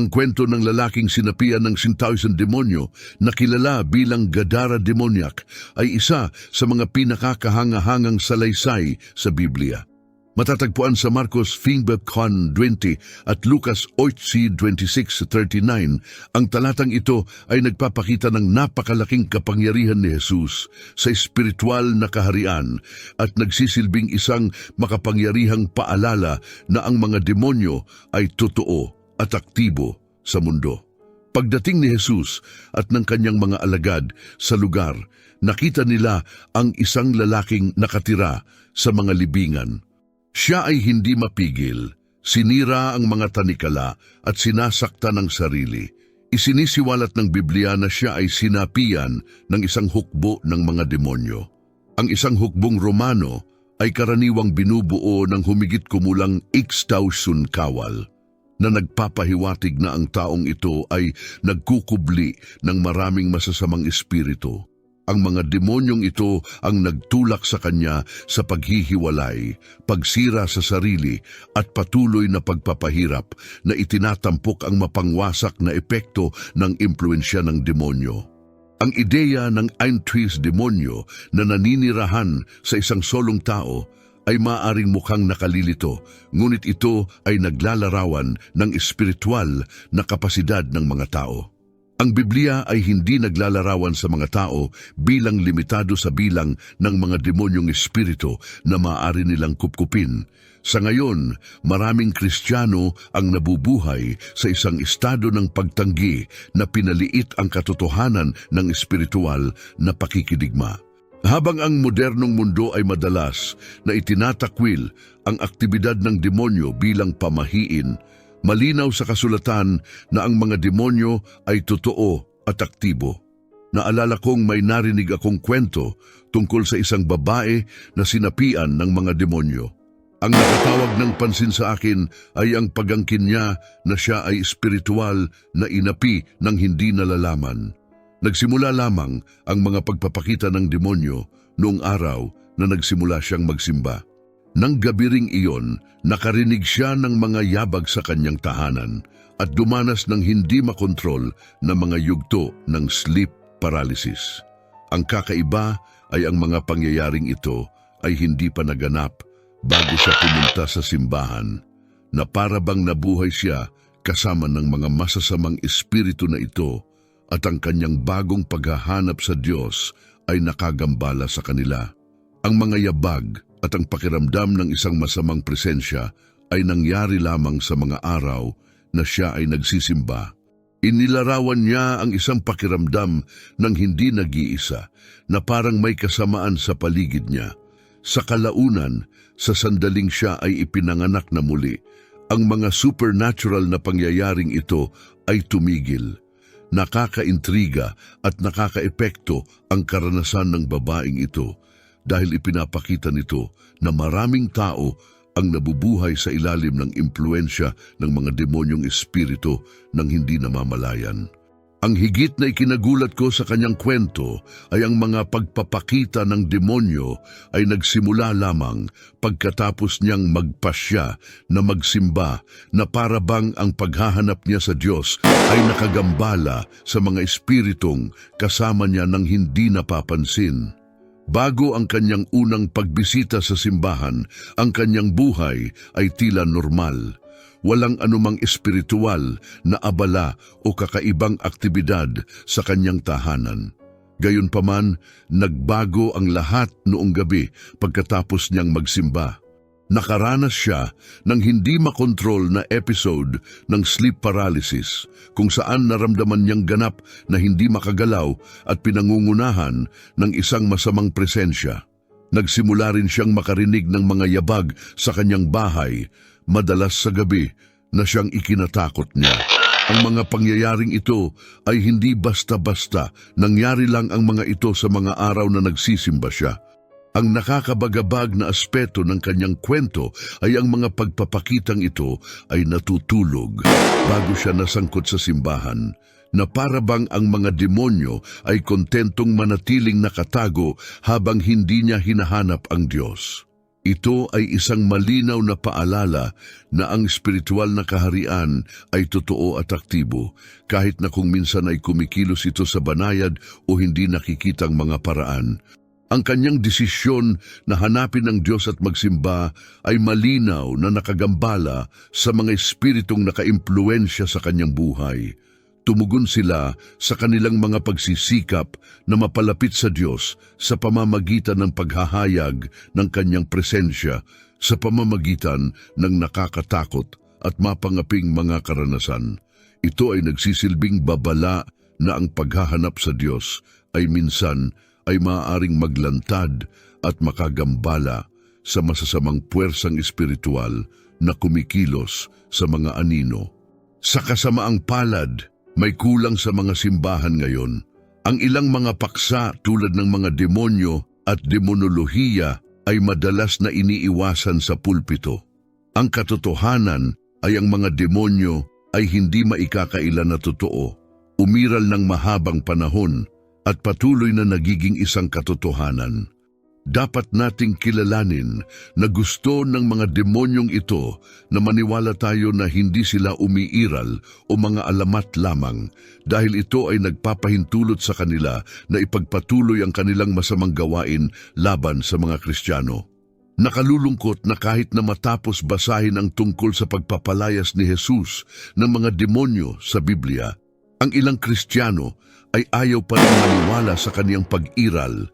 Ang kwento ng lalaking sinapian ng 10,000 demonyo na kilala bilang Gadara Demoniac ay isa sa mga pinakakahangahangang salaysay sa Biblia. Matatagpuan sa Marcos 5.20 at Lucas 8.26-39, ang talatang ito ay nagpapakita ng napakalaking kapangyarihan ni Jesus sa espiritual na kaharian at nagsisilbing isang makapangyarihang paalala na ang mga demonyo ay totoo at aktibo sa mundo. Pagdating ni Jesus at ng kanyang mga alagad sa lugar, nakita nila ang isang lalaking nakatira sa mga libingan. Siya ay hindi mapigil, sinira ang mga tanikala at sinasakta ng sarili. Isinisiwalat ng Biblia na siya ay sinapian ng isang hukbo ng mga demonyo. Ang isang hukbong Romano ay karaniwang binubuo ng humigit kumulang 6,000 kawal na nagpapahiwatig na ang taong ito ay nagkukubli ng maraming masasamang espiritu. Ang mga demonyong ito ang nagtulak sa kanya sa paghihiwalay, pagsira sa sarili at patuloy na pagpapahirap na itinatampok ang mapangwasak na epekto ng impluensya ng demonyo. Ang ideya ng Eintris demonyo na naninirahan sa isang solong tao ay maaring mukhang nakalilito, ngunit ito ay naglalarawan ng espiritual na kapasidad ng mga tao. Ang Biblia ay hindi naglalarawan sa mga tao bilang limitado sa bilang ng mga demonyong espiritu na maaari nilang kupkupin. Sa ngayon, maraming Kristiyano ang nabubuhay sa isang estado ng pagtanggi na pinaliit ang katotohanan ng espiritual na pakikidigma. Habang ang modernong mundo ay madalas na itinatakwil ang aktibidad ng demonyo bilang pamahiin, malinaw sa kasulatan na ang mga demonyo ay totoo at aktibo. Naalala kong may narinig akong kwento tungkol sa isang babae na sinapian ng mga demonyo. Ang nakatawag ng pansin sa akin ay ang pagangkin niya na siya ay espiritual na inapi ng hindi nalalaman. Nagsimula lamang ang mga pagpapakita ng demonyo noong araw na nagsimula siyang magsimba. Nang gabi ring iyon, nakarinig siya ng mga yabag sa kanyang tahanan at dumanas ng hindi makontrol na mga yugto ng sleep paralysis. Ang kakaiba ay ang mga pangyayaring ito ay hindi pa naganap bago siya pumunta sa simbahan na para bang nabuhay siya kasama ng mga masasamang espiritu na ito at ang kanyang bagong paghahanap sa Diyos ay nakagambala sa kanila. Ang mga yabag at ang pakiramdam ng isang masamang presensya ay nangyari lamang sa mga araw na siya ay nagsisimba. Inilarawan niya ang isang pakiramdam ng hindi nag-iisa na parang may kasamaan sa paligid niya. Sa kalaunan, sa sandaling siya ay ipinanganak na muli, ang mga supernatural na pangyayaring ito ay tumigil nakakaintriga at nakakaepekto ang karanasan ng babaeng ito dahil ipinapakita nito na maraming tao ang nabubuhay sa ilalim ng impluensya ng mga demonyong espiritu ng hindi namamalayan. Ang higit na ikinagulat ko sa kanyang kwento ay ang mga pagpapakita ng demonyo ay nagsimula lamang pagkatapos niyang magpasya na magsimba na para bang ang paghahanap niya sa Diyos ay nakagambala sa mga espiritong kasama niya ng hindi napapansin. Bago ang kanyang unang pagbisita sa simbahan, ang kanyang buhay ay tila normal walang anumang espiritual na abala o kakaibang aktibidad sa kanyang tahanan. Gayunpaman, nagbago ang lahat noong gabi pagkatapos niyang magsimba. Nakaranas siya ng hindi makontrol na episode ng sleep paralysis kung saan naramdaman niyang ganap na hindi makagalaw at pinangungunahan ng isang masamang presensya. Nagsimula rin siyang makarinig ng mga yabag sa kanyang bahay madalas sa gabi na siyang ikinatakot niya. Ang mga pangyayaring ito ay hindi basta-basta, nangyari lang ang mga ito sa mga araw na nagsisimba siya. Ang nakakabagabag na aspeto ng kanyang kwento ay ang mga pagpapakitang ito ay natutulog bago siya nasangkot sa simbahan na para bang ang mga demonyo ay kontentong manatiling nakatago habang hindi niya hinahanap ang Diyos. Ito ay isang malinaw na paalala na ang spiritual na kaharian ay totoo at aktibo, kahit na kung minsan ay kumikilos ito sa banayad o hindi nakikitang mga paraan. Ang kanyang desisyon na hanapin ang Diyos at magsimba ay malinaw na nakagambala sa mga espiritong nakaimpluensya sa kanyang buhay. Tumugon sila sa kanilang mga pagsisikap na mapalapit sa Diyos sa pamamagitan ng paghahayag ng kanyang presensya, sa pamamagitan ng nakakatakot at mapangaping mga karanasan. Ito ay nagsisilbing babala na ang paghahanap sa Diyos ay minsan ay maaaring maglantad at makagambala sa masasamang puwersang espiritual na kumikilos sa mga anino. Sa kasamaang palad, may kulang sa mga simbahan ngayon. Ang ilang mga paksa tulad ng mga demonyo at demonolohiya ay madalas na iniiwasan sa pulpito. Ang katotohanan ay ang mga demonyo ay hindi maikakailan na totoo, umiral ng mahabang panahon at patuloy na nagiging isang katotohanan. Dapat nating kilalanin na gusto ng mga demonyong ito na maniwala tayo na hindi sila umiiral o mga alamat lamang dahil ito ay nagpapahintulot sa kanila na ipagpatuloy ang kanilang masamang gawain laban sa mga Kristiyano. Nakalulungkot na kahit na matapos basahin ang tungkol sa pagpapalayas ni Jesus ng mga demonyo sa Biblia, ang ilang Kristiyano ay ayaw pa rin maniwala sa kaniyang pag-iral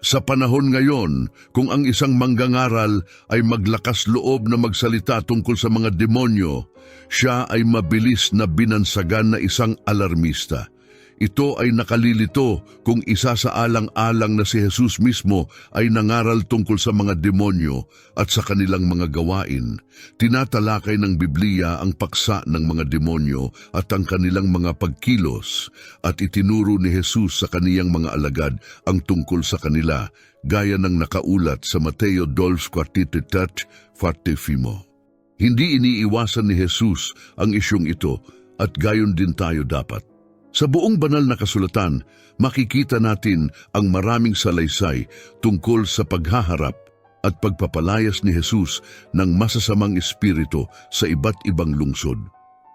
sa panahon ngayon, kung ang isang manggangaral ay maglakas loob na magsalita tungkol sa mga demonyo, siya ay mabilis na binansagan na isang alarmista. Ito ay nakalilito kung isa sa alang-alang na si Jesus mismo ay nangaral tungkol sa mga demonyo at sa kanilang mga gawain. Tinatalakay ng Biblia ang paksa ng mga demonyo at ang kanilang mga pagkilos at itinuro ni Jesus sa kaniyang mga alagad ang tungkol sa kanila gaya ng nakaulat sa Mateo 12:43 Fimo. Hindi iniiwasan ni Jesus ang isyong ito at gayon din tayo dapat. Sa buong banal na kasulatan, makikita natin ang maraming salaysay tungkol sa paghaharap at pagpapalayas ni Jesus ng masasamang espiritu sa iba't ibang lungsod.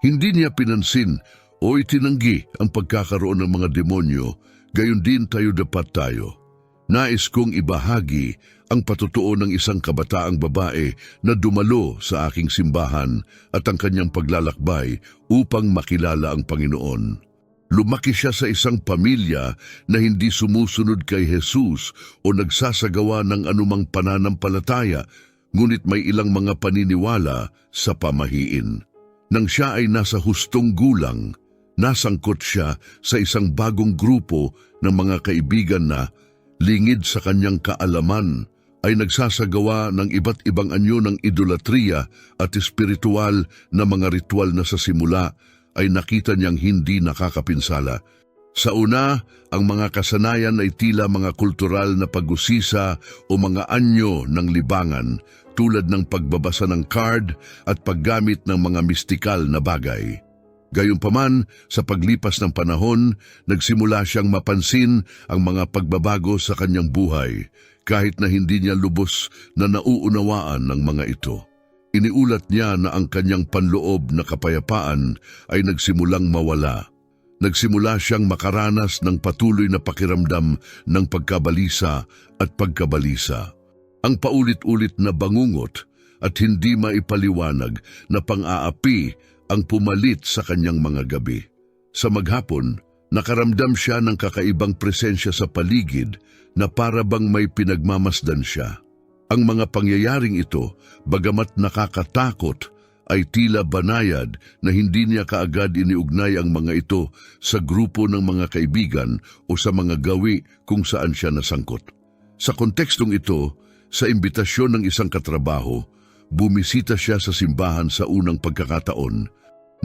Hindi niya pinansin o itinanggi ang pagkakaroon ng mga demonyo, gayon din tayo dapat tayo. Nais kong ibahagi ang patutuo ng isang kabataang babae na dumalo sa aking simbahan at ang kanyang paglalakbay upang makilala ang Panginoon. Lumaki siya sa isang pamilya na hindi sumusunod kay Jesus o nagsasagawa ng anumang pananampalataya, ngunit may ilang mga paniniwala sa pamahiin. Nang siya ay nasa hustong gulang, nasangkot siya sa isang bagong grupo ng mga kaibigan na, lingid sa kanyang kaalaman, ay nagsasagawa ng iba't ibang anyo ng idolatriya at espiritual na mga ritual na sa simula ay nakita niyang hindi nakakapinsala. Sa una, ang mga kasanayan ay tila mga kultural na pag-usisa o mga anyo ng libangan tulad ng pagbabasa ng card at paggamit ng mga mistikal na bagay. Gayunpaman, sa paglipas ng panahon, nagsimula siyang mapansin ang mga pagbabago sa kanyang buhay, kahit na hindi niya lubos na nauunawaan ng mga ito. Iniulat niya na ang kanyang panloob na kapayapaan ay nagsimulang mawala. Nagsimula siyang makaranas ng patuloy na pakiramdam ng pagkabalisa at pagkabalisa. Ang paulit-ulit na bangungot at hindi maipaliwanag na pang-aapi ang pumalit sa kanyang mga gabi. Sa maghapon, nakaramdam siya ng kakaibang presensya sa paligid na para bang may pinagmamasdan siya. Ang mga pangyayaring ito, bagamat nakakatakot, ay tila banayad na hindi niya kaagad iniugnay ang mga ito sa grupo ng mga kaibigan o sa mga gawi kung saan siya nasangkot. Sa kontekstong ito, sa imbitasyon ng isang katrabaho, bumisita siya sa simbahan sa unang pagkakataon.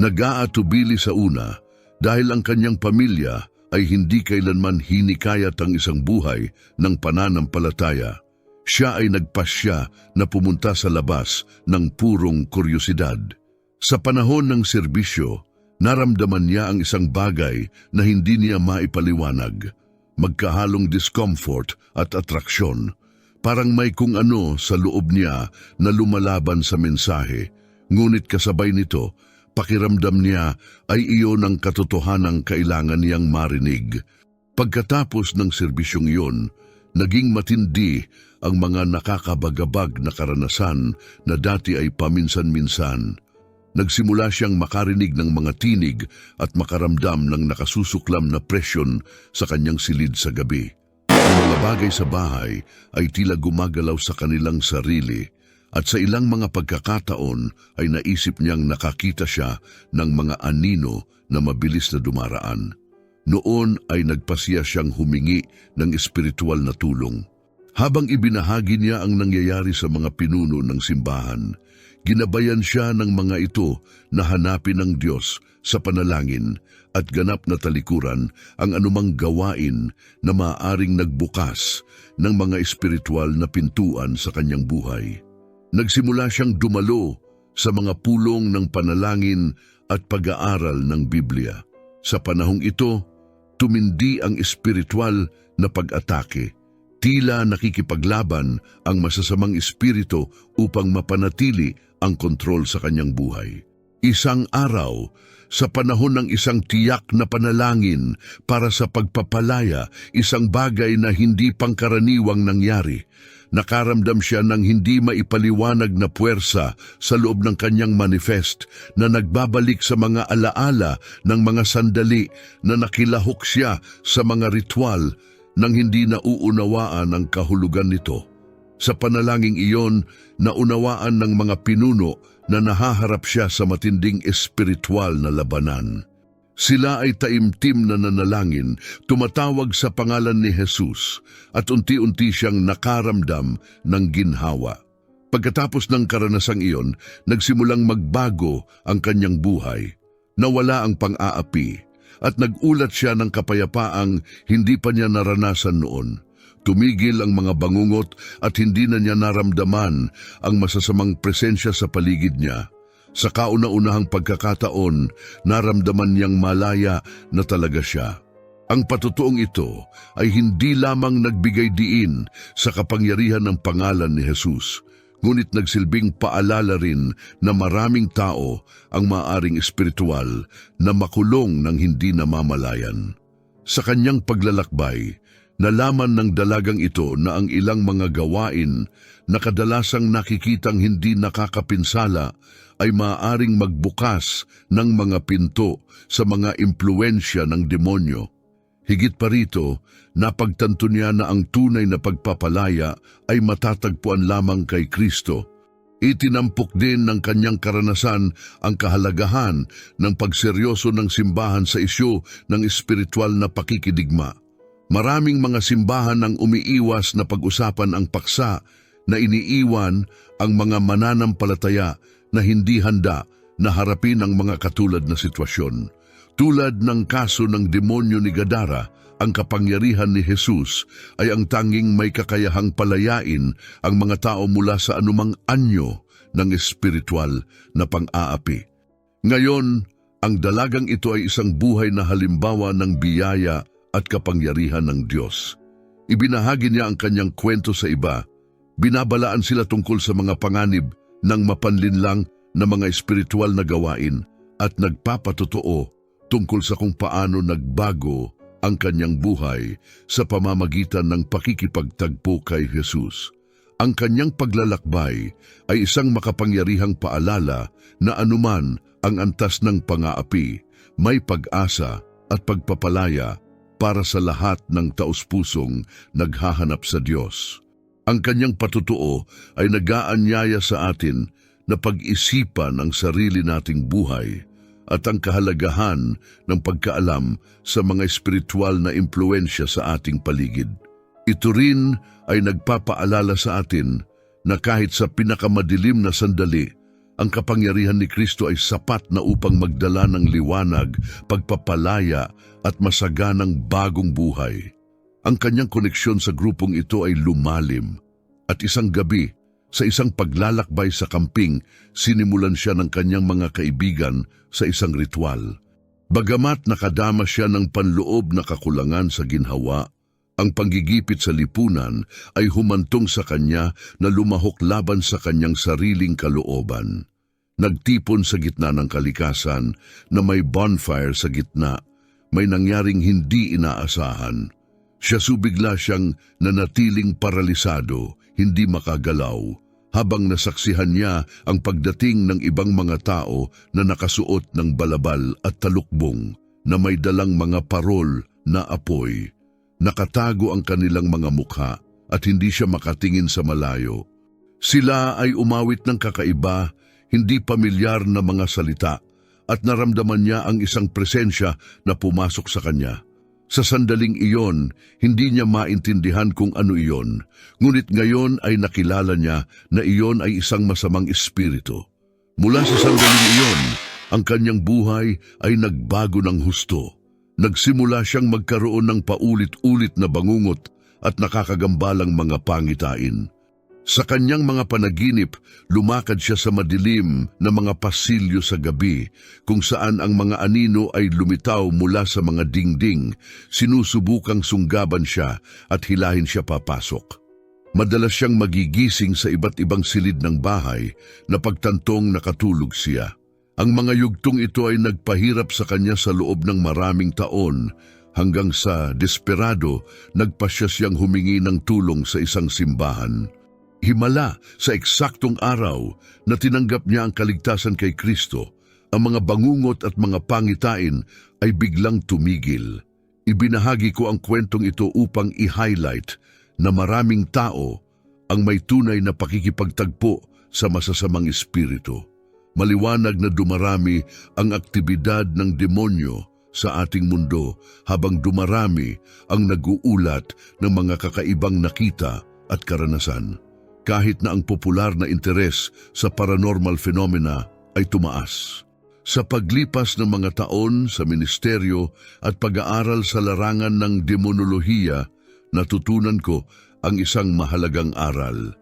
Nag-aatubili sa una dahil ang kanyang pamilya ay hindi kailanman hinikayat ang isang buhay ng pananampalataya. Siya ay nagpasya na pumunta sa labas ng purong kuryosidad. Sa panahon ng serbisyo, naramdaman niya ang isang bagay na hindi niya maipaliwanag. Magkahalong discomfort at atraksyon. Parang may kung ano sa loob niya na lumalaban sa mensahe. Ngunit kasabay nito, pakiramdam niya ay iyon ang katotohanang kailangan niyang marinig. Pagkatapos ng serbisyong iyon, naging matindi ang mga nakakabagabag na karanasan na dati ay paminsan-minsan. Nagsimula siyang makarinig ng mga tinig at makaramdam ng nakasusuklam na presyon sa kanyang silid sa gabi. Ang mga bagay sa bahay ay tila gumagalaw sa kanilang sarili at sa ilang mga pagkakataon ay naisip niyang nakakita siya ng mga anino na mabilis na dumaraan. Noon ay nagpasiya siyang humingi ng espiritual na tulong. Habang ibinahagi niya ang nangyayari sa mga pinuno ng simbahan, ginabayan siya ng mga ito na hanapin ng Diyos sa panalangin at ganap na talikuran ang anumang gawain na maaring nagbukas ng mga espiritual na pintuan sa kanyang buhay. Nagsimula siyang dumalo sa mga pulong ng panalangin at pag-aaral ng Biblia. Sa panahong ito, tumindi ang espiritual na pag-atake. Tila nakikipaglaban ang masasamang espiritu upang mapanatili ang kontrol sa kanyang buhay. Isang araw, sa panahon ng isang tiyak na panalangin para sa pagpapalaya, isang bagay na hindi pangkaraniwang nangyari. Nakaramdam siya ng hindi maipaliwanag na puwersa sa loob ng kanyang manifest na nagbabalik sa mga alaala ng mga sandali na nakilahok siya sa mga ritual nang hindi nauunawaan ang kahulugan nito. Sa panalangin iyon, naunawaan ng mga pinuno na nahaharap siya sa matinding espiritual na labanan. Sila ay taimtim na nanalangin, tumatawag sa pangalan ni Jesus at unti-unti siyang nakaramdam ng ginhawa. Pagkatapos ng karanasang iyon, nagsimulang magbago ang kanyang buhay. Nawala ang pang-aapi at nagulat siya ng kapayapaang hindi pa niya naranasan noon. Tumigil ang mga bangungot at hindi na niya naramdaman ang masasamang presensya sa paligid niya. Sa kauna-unahang pagkakataon, naramdaman niyang malaya na talaga siya. Ang patutuong ito ay hindi lamang nagbigay diin sa kapangyarihan ng pangalan ni Jesus, ngunit nagsilbing paalala rin na maraming tao ang maaring espiritual na makulong ng hindi namamalayan. Sa kanyang paglalakbay, nalaman ng dalagang ito na ang ilang mga gawain na kadalasang nakikitang hindi nakakapinsala ay maaaring magbukas ng mga pinto sa mga impluensya ng demonyo. Higit pa rito, napagtanto niya na ang tunay na pagpapalaya ay matatagpuan lamang kay Kristo. Itinampok din ng kanyang karanasan ang kahalagahan ng pagseryoso ng simbahan sa isyu ng espiritual na pakikidigma. Maraming mga simbahan ang umiiwas na pag-usapan ang paksa na iniiwan ang mga mananampalataya na hindi handa na harapin ang mga katulad na sitwasyon. Tulad ng kaso ng demonyo ni Gadara, ang kapangyarihan ni Jesus ay ang tanging may kakayahang palayain ang mga tao mula sa anumang anyo ng espiritual na pang-aapi. Ngayon, ang dalagang ito ay isang buhay na halimbawa ng biyaya at kapangyarihan ng Diyos. Ibinahagi niya ang kanyang kwento sa iba. Binabalaan sila tungkol sa mga panganib ng mapanlinlang na mga espiritual na gawain at nagpapatotoo tungkol sa kung paano nagbago ang kanyang buhay sa pamamagitan ng pakikipagtagpo kay Jesus. Ang kanyang paglalakbay ay isang makapangyarihang paalala na anuman ang antas ng pangaapi, may pag-asa at pagpapalaya para sa lahat ng taus-pusong naghahanap sa Diyos. Ang kanyang patutuo ay nagaanyaya sa atin na pag-isipan ang sarili nating buhay at ang kahalagahan ng pagkaalam sa mga espiritual na impluensya sa ating paligid. Ito rin ay nagpapaalala sa atin na kahit sa pinakamadilim na sandali, ang kapangyarihan ni Kristo ay sapat na upang magdala ng liwanag, pagpapalaya at masaganang bagong buhay. Ang kanyang koneksyon sa grupong ito ay lumalim at isang gabi sa isang paglalakbay sa kamping, sinimulan siya ng kanyang mga kaibigan sa isang ritual. Bagamat nakadama siya ng panloob na kakulangan sa ginhawa, Ang panggigipit sa lipunan ay humantong sa kanya na lumahok laban sa kanyang sariling kalooban. Nagtipon sa gitna ng kalikasan na may bonfire sa gitna, may nangyaring hindi inaasahan. Siya subigla siyang nanatiling paralisado, hindi makagalaw, habang nasaksihan niya ang pagdating ng ibang mga tao na nakasuot ng balabal at talukbong na may dalang mga parol na apoy. Nakatago ang kanilang mga mukha at hindi siya makatingin sa malayo. Sila ay umawit ng kakaiba, hindi pamilyar na mga salita at naramdaman niya ang isang presensya na pumasok sa kanya. Sa sandaling iyon, hindi niya maintindihan kung ano iyon, ngunit ngayon ay nakilala niya na iyon ay isang masamang espiritu. Mula sa sandaling iyon, ang kanyang buhay ay nagbago ng husto. Nagsimula siyang magkaroon ng paulit-ulit na bangungot at nakakagambalang mga pangitain. Sa kanyang mga panaginip, lumakad siya sa madilim na mga pasilyo sa gabi, kung saan ang mga anino ay lumitaw mula sa mga dingding, sinusubukang sunggaban siya at hilahin siya papasok. Madalas siyang magigising sa iba't ibang silid ng bahay na pagtantong nakatulog siya. Ang mga yugtong ito ay nagpahirap sa kanya sa loob ng maraming taon hanggang sa desperado nagpasya siyang humingi ng tulong sa isang simbahan. Himala sa eksaktong araw na tinanggap niya ang kaligtasan kay Kristo, ang mga bangungot at mga pangitain ay biglang tumigil. Ibinahagi ko ang kwentong ito upang i-highlight na maraming tao ang may tunay na pakikipagtagpo sa masasamang espiritu. Maliwanag na dumarami ang aktibidad ng demonyo sa ating mundo habang dumarami ang nag-uulat ng mga kakaibang nakita at karanasan. Kahit na ang popular na interes sa paranormal phenomena ay tumaas. Sa paglipas ng mga taon sa ministeryo at pag-aaral sa larangan ng demonolohiya, natutunan ko ang isang mahalagang aral.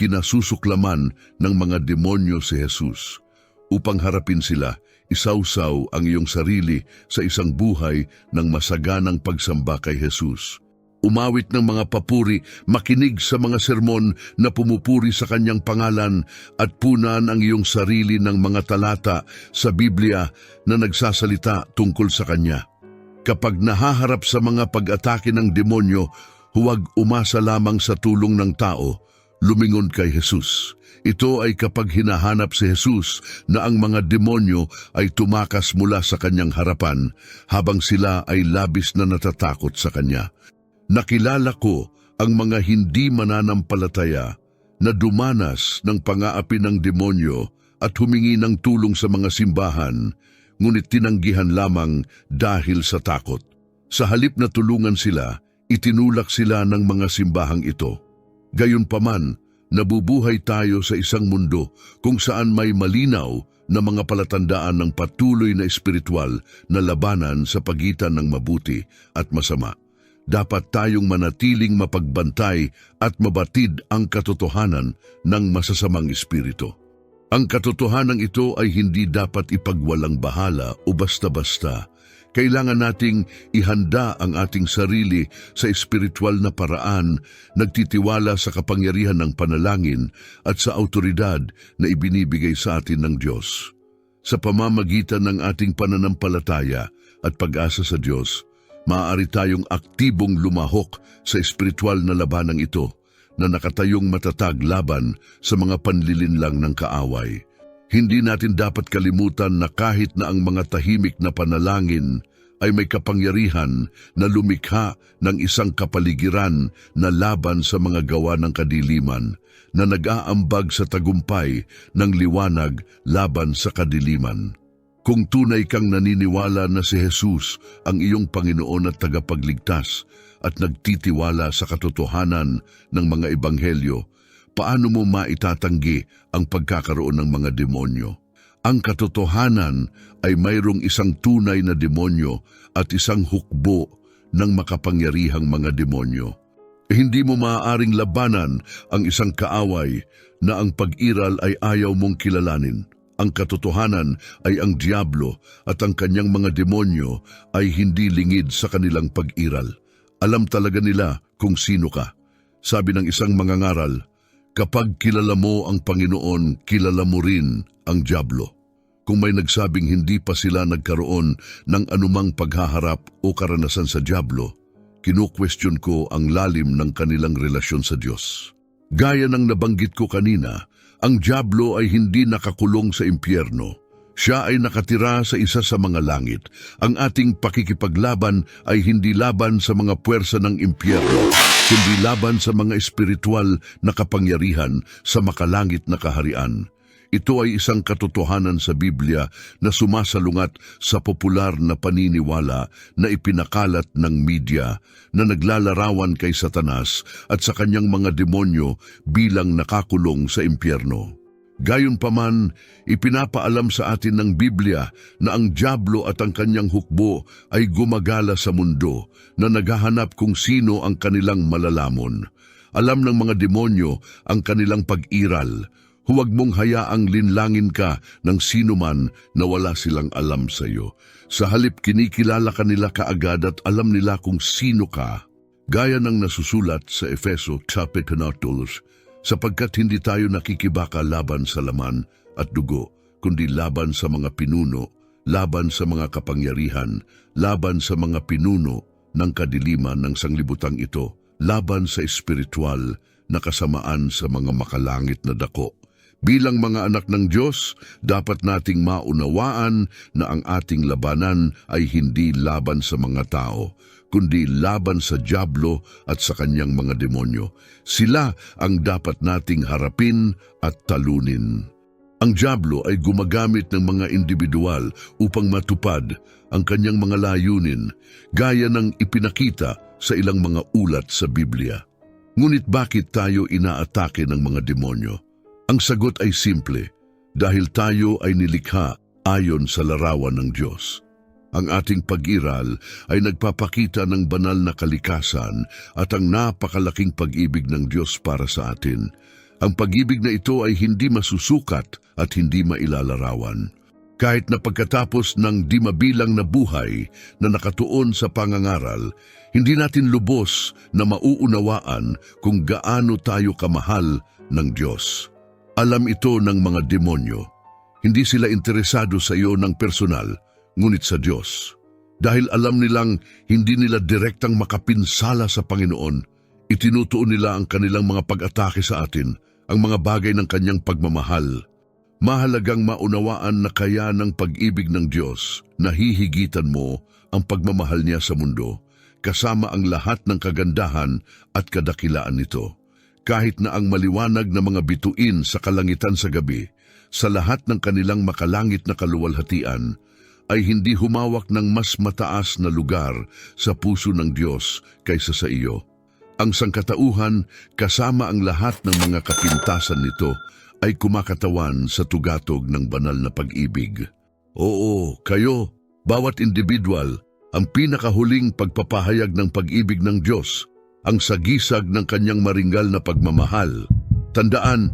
Kinasusuklaman ng mga demonyo si Jesus. Upang harapin sila, isawsaw ang iyong sarili sa isang buhay ng masaganang pagsamba kay Jesus. Umawit ng mga papuri, makinig sa mga sermon na pumupuri sa kanyang pangalan at punan ang iyong sarili ng mga talata sa Biblia na nagsasalita tungkol sa kanya. Kapag nahaharap sa mga pag-atake ng demonyo, huwag umasa lamang sa tulong ng tao, lumingon kay Jesus. Ito ay kapag hinahanap si Jesus na ang mga demonyo ay tumakas mula sa kanyang harapan habang sila ay labis na natatakot sa kanya. Nakilala ko ang mga hindi mananampalataya na dumanas ng pangaapi ng demonyo at humingi ng tulong sa mga simbahan, ngunit tinanggihan lamang dahil sa takot. Sa halip na tulungan sila, itinulak sila ng mga simbahang ito. Gayunpaman, nabubuhay tayo sa isang mundo kung saan may malinaw na mga palatandaan ng patuloy na espiritual na labanan sa pagitan ng mabuti at masama. Dapat tayong manatiling mapagbantay at mabatid ang katotohanan ng masasamang espiritu. Ang katotohanan ito ay hindi dapat ipagwalang bahala o basta-basta. Kailangan nating ihanda ang ating sarili sa espiritual na paraan, nagtitiwala sa kapangyarihan ng panalangin at sa autoridad na ibinibigay sa atin ng Diyos. Sa pamamagitan ng ating pananampalataya at pag-asa sa Diyos, maaari tayong aktibong lumahok sa espiritual na labanang ito na nakatayong matatag laban sa mga panlilinlang ng kaaway. Hindi natin dapat kalimutan na kahit na ang mga tahimik na panalangin ay may kapangyarihan na lumikha ng isang kapaligiran na laban sa mga gawa ng kadiliman, na nag-aambag sa tagumpay ng liwanag laban sa kadiliman. Kung tunay kang naniniwala na si Jesus ang iyong Panginoon at tagapagligtas at nagtitiwala sa katotohanan ng mga ebanghelyo, paano mo maitatanggi ang pagkakaroon ng mga demonyo? Ang katotohanan ay mayroong isang tunay na demonyo at isang hukbo ng makapangyarihang mga demonyo. Eh, hindi mo maaaring labanan ang isang kaaway na ang pag-iral ay ayaw mong kilalanin. Ang katotohanan ay ang diablo at ang kanyang mga demonyo ay hindi lingid sa kanilang pag-iral. Alam talaga nila kung sino ka. Sabi ng isang mangangaral, kapag kilala mo ang Panginoon, kilala mo rin ang Diablo. Kung may nagsabing hindi pa sila nagkaroon ng anumang paghaharap o karanasan sa Diablo, kinu-question ko ang lalim ng kanilang relasyon sa Diyos. Gaya ng nabanggit ko kanina, ang Diablo ay hindi nakakulong sa impyerno. Siya ay nakatira sa isa sa mga langit. Ang ating pakikipaglaban ay hindi laban sa mga puwersa ng impyerno, kundi laban sa mga espiritual na kapangyarihan sa makalangit na kaharian. Ito ay isang katotohanan sa Biblia na sumasalungat sa popular na paniniwala na ipinakalat ng media na naglalarawan kay Satanas at sa kanyang mga demonyo bilang nakakulong sa impyerno. Gayunpaman, ipinapaalam sa atin ng Biblia na ang Diablo at ang kanyang hukbo ay gumagala sa mundo na naghahanap kung sino ang kanilang malalamon. Alam ng mga demonyo ang kanilang pag-iral. Huwag mong hayaang linlangin ka ng sino man na wala silang alam sa iyo. Sa halip kinikilala ka nila kaagad at alam nila kung sino ka. Gaya ng nasusulat sa Efeso chapter 2, sapagkat hindi tayo nakikibaka laban sa laman at dugo, kundi laban sa mga pinuno, laban sa mga kapangyarihan, laban sa mga pinuno ng kadiliman ng sanglibutang ito, laban sa espiritual na kasamaan sa mga makalangit na dako. Bilang mga anak ng Diyos, dapat nating maunawaan na ang ating labanan ay hindi laban sa mga tao, kundi laban sa Diablo at sa kanyang mga demonyo. Sila ang dapat nating harapin at talunin. Ang Diablo ay gumagamit ng mga individual upang matupad ang kanyang mga layunin, gaya ng ipinakita sa ilang mga ulat sa Biblia. Ngunit bakit tayo inaatake ng mga demonyo? Ang sagot ay simple, dahil tayo ay nilikha ayon sa larawan ng Diyos. Ang ating pag-iral ay nagpapakita ng banal na kalikasan at ang napakalaking pag-ibig ng Diyos para sa atin. Ang pag-ibig na ito ay hindi masusukat at hindi mailalarawan. Kahit na pagkatapos ng di mabilang na buhay na nakatuon sa pangangaral, hindi natin lubos na mauunawaan kung gaano tayo kamahal ng Diyos. Alam ito ng mga demonyo. Hindi sila interesado sa iyo ng personal, ngunit sa Diyos. Dahil alam nilang hindi nila direktang makapinsala sa Panginoon, itinutuon nila ang kanilang mga pag-atake sa atin, ang mga bagay ng kanyang pagmamahal. Mahalagang maunawaan na kaya ng pag-ibig ng Diyos na hihigitan mo ang pagmamahal niya sa mundo, kasama ang lahat ng kagandahan at kadakilaan nito kahit na ang maliwanag na mga bituin sa kalangitan sa gabi, sa lahat ng kanilang makalangit na kaluwalhatian, ay hindi humawak ng mas mataas na lugar sa puso ng Diyos kaysa sa iyo. Ang sangkatauhan kasama ang lahat ng mga kapintasan nito ay kumakatawan sa tugatog ng banal na pag-ibig. Oo, kayo, bawat individual, ang pinakahuling pagpapahayag ng pag-ibig ng Diyos ang sagisag ng kanyang maringal na pagmamahal. Tandaan,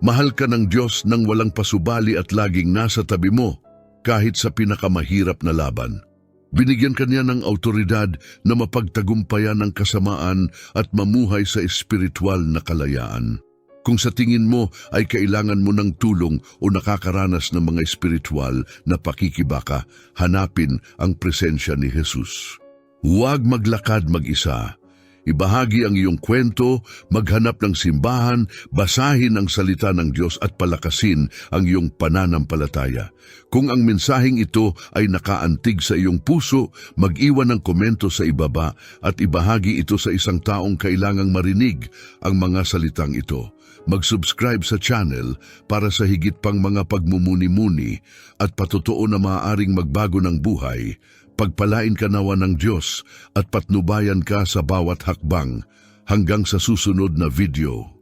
mahal ka ng Diyos nang walang pasubali at laging nasa tabi mo kahit sa pinakamahirap na laban. Binigyan ka niya ng autoridad na mapagtagumpayan ang kasamaan at mamuhay sa espiritual na kalayaan. Kung sa tingin mo ay kailangan mo ng tulong o nakakaranas ng mga espiritual na pakikibaka, hanapin ang presensya ni Jesus. Huwag maglakad mag-isa Ibahagi ang iyong kwento, maghanap ng simbahan, basahin ang salita ng Diyos at palakasin ang iyong pananampalataya. Kung ang mensaheng ito ay nakaantig sa iyong puso, mag-iwan ng komento sa ibaba at ibahagi ito sa isang taong kailangang marinig ang mga salitang ito. Mag-subscribe sa channel para sa higit pang mga pagmumuni-muni at patotoo na maaaring magbago ng buhay Pagpalain ka nawa ng Diyos at patnubayan ka sa bawat hakbang hanggang sa susunod na video.